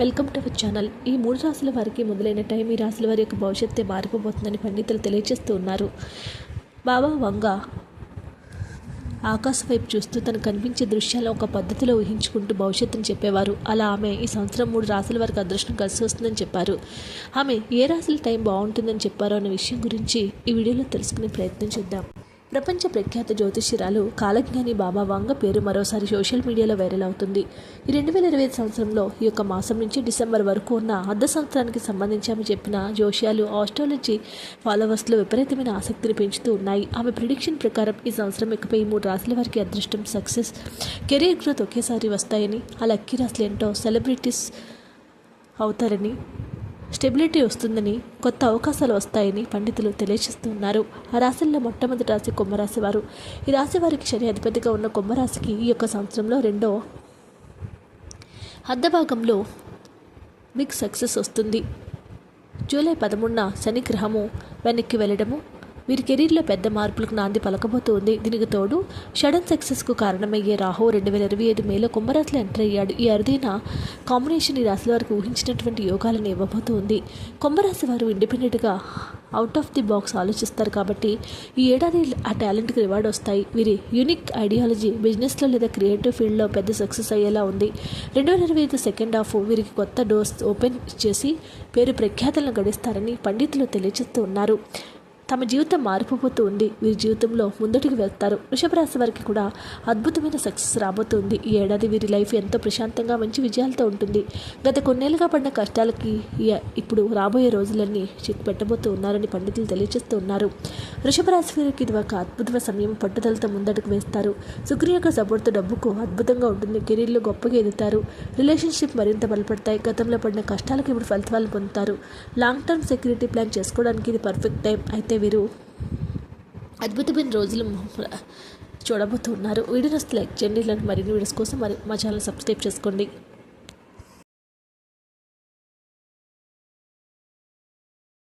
Welcome to our channel. ఈ మూడు రాసుల వారికి మొదలైన టైం ఈ రాశుల వారి యొక్క భవిష్యత్తే మారిపోబోతుందని పండితులు తెలియజేస్తూ ఉన్నారు. బాబా వంగ ఆకాశం వైపు చూస్తూ తను కనిపించే దృశ్యాలను ఒక పద్ధతిలో ఊహించుకుంటూ భవిష్యత్తుని చెప్పేవారు. అలా ఆమె ఈ సంవత్సరం మూడు రాశుల వారికి అదృష్టం కలిసి వస్తుందని చెప్పారు. ఆమె ఏ రాశుల టైం బాగుంటుందని చెప్పారో అనే విషయం గురించి ఈ వీడియోలో తెలుసుకునే ప్రయత్నం చేద్దాం. ప్రపంచ ప్రఖ్యాత జ్యోతిష్యురాలు కాలజ్ఞాని బాబా వంగ పేరు మరోసారి సోషల్ మీడియాలో వైరల్ అవుతుంది. ఈ రెండు వేల ఇరవై ఐదు సంవత్సరంలో ఈ యొక్క మాసం నుంచి డిసెంబర్ వరకు ఉన్న అర్ధ సంవత్సరానికి సంబంధించి ఆమె చెప్పిన జోష్యాలు ఆస్ట్రాలజీ ఫాలోవర్స్లో విపరీతమైన ఆసక్తిని పెంచుతూ ఉన్నాయి. ఆమె ప్రిడిక్షన్ ప్రకారం ఈ సంవత్సరం ఇకపై మూడు రాశుల వారికి అదృష్టం సక్సెస్ కెరీర్ గ్రోత్ ఒకేసారి వస్తాయని ఆ లక్కీ రాశులు ఏంటో సెలబ్రిటీస్ అవుతారని స్టెబిలిటీ వస్తుందని కొత్త అవకాశాలు వస్తాయని పండితులు తెలియజేస్తున్నారు ఆ రాశుల్లో మొట్టమొదటి రాశి కుంభరాశి వారు. ఈ రాశి వారికి శని అధిపతిగా ఉన్న కుంభరాశికి ఈ యొక్క సంవత్సరంలో రెండో అర్ధభాగంలో బిగ్ సక్సెస్ వస్తుంది. జూలై పదమూడున శని గ్రహము వెనక్కి వెళ్ళడము వీరి కెరీర్లో పెద్ద మార్పులకు నాంది పలకబోతోంది. దీనికి తోడు షడన్ సక్సెస్కు కారణమయ్యే రాహు రెండు వేల ఇరవై ఐదు మేలో కుంభరాశిలో ఎంటర్ అయ్యాడు. ఈ అరుదైన కాంబినేషన్ ఈ రాశుల వారికి ఊహించినటువంటి యోగాలను ఇవ్వబోతోంది. కుంభరాశి వారు ఇండిపెండెంట్గా అవుట్ ఆఫ్ ది బాక్స్ ఆలోచిస్తారు కాబట్టి ఈ ఏడాది ఆ టాలెంట్కి రివార్డ్ వస్తాయి. వీరి యూనిక్ ఐడియాలజీ బిజినెస్లో లేదా క్రియేటివ్ ఫీల్డ్లో పెద్ద సక్సెస్ అయ్యేలా ఉంది. రెండు వేల ఇరవై ఐదు సెకండ్ హాఫ్ వీరికి కొత్త డోర్స్ ఓపెన్ చేసి పేరు ప్రఖ్యాతలను గడిస్తారని పండితులు తెలియజేస్తూ ఉన్నారు. తమ జీవితం మారిపోతూ ఉంది. వీరి జీవితంలో ముందటికి వెళ్తారు వృషభరాశి వారికి కూడా అద్భుతమైన సక్సెస్ రాబోతుంది. ఈ ఏడాది వీరి లైఫ్ ఎంతో ప్రశాంతంగా మంచి విజయాలతో ఉంటుంది. గత కొన్నేళ్ళుగా పడిన కష్టాలకి ఇప్పుడు రాబోయే రోజులన్నీ చెక్ పెట్టబోతూ ఉన్నారని పండితులు తెలియజేస్తూ ఉన్నారు. వృషభరాశి వారికి ఇది ఒక అద్భుతమైన సమయం. పట్టుదలతో ముందడుగు వేస్తారు. శుక్ర యొక్క సపోర్ట్తో డబ్బుకు అద్భుతంగా ఉంటుంది. కెరీర్లో గొప్పగా ఎదుగుతారు. రిలేషన్షిప్ మరింత బలపడతాయి. గతంలో పడిన కష్టాలకు ఇప్పుడు ఫలితాలు పొందుతారు. లాంగ్ టర్మ్ సెక్యూరిటీ ప్లాన్ చేసుకోవడానికి ఇది పర్ఫెక్ట్ టైం. అయితే వీరు అద్భుతమైన రోజులు చూడబోతున్నారు. వీడియోస్ లైక్ చేయండి ఇలాంటి మరిన్ని వీడియోస్ కోసం మరి మా ఛానల్ సబ్స్క్రైబ్ చేసుకోండి.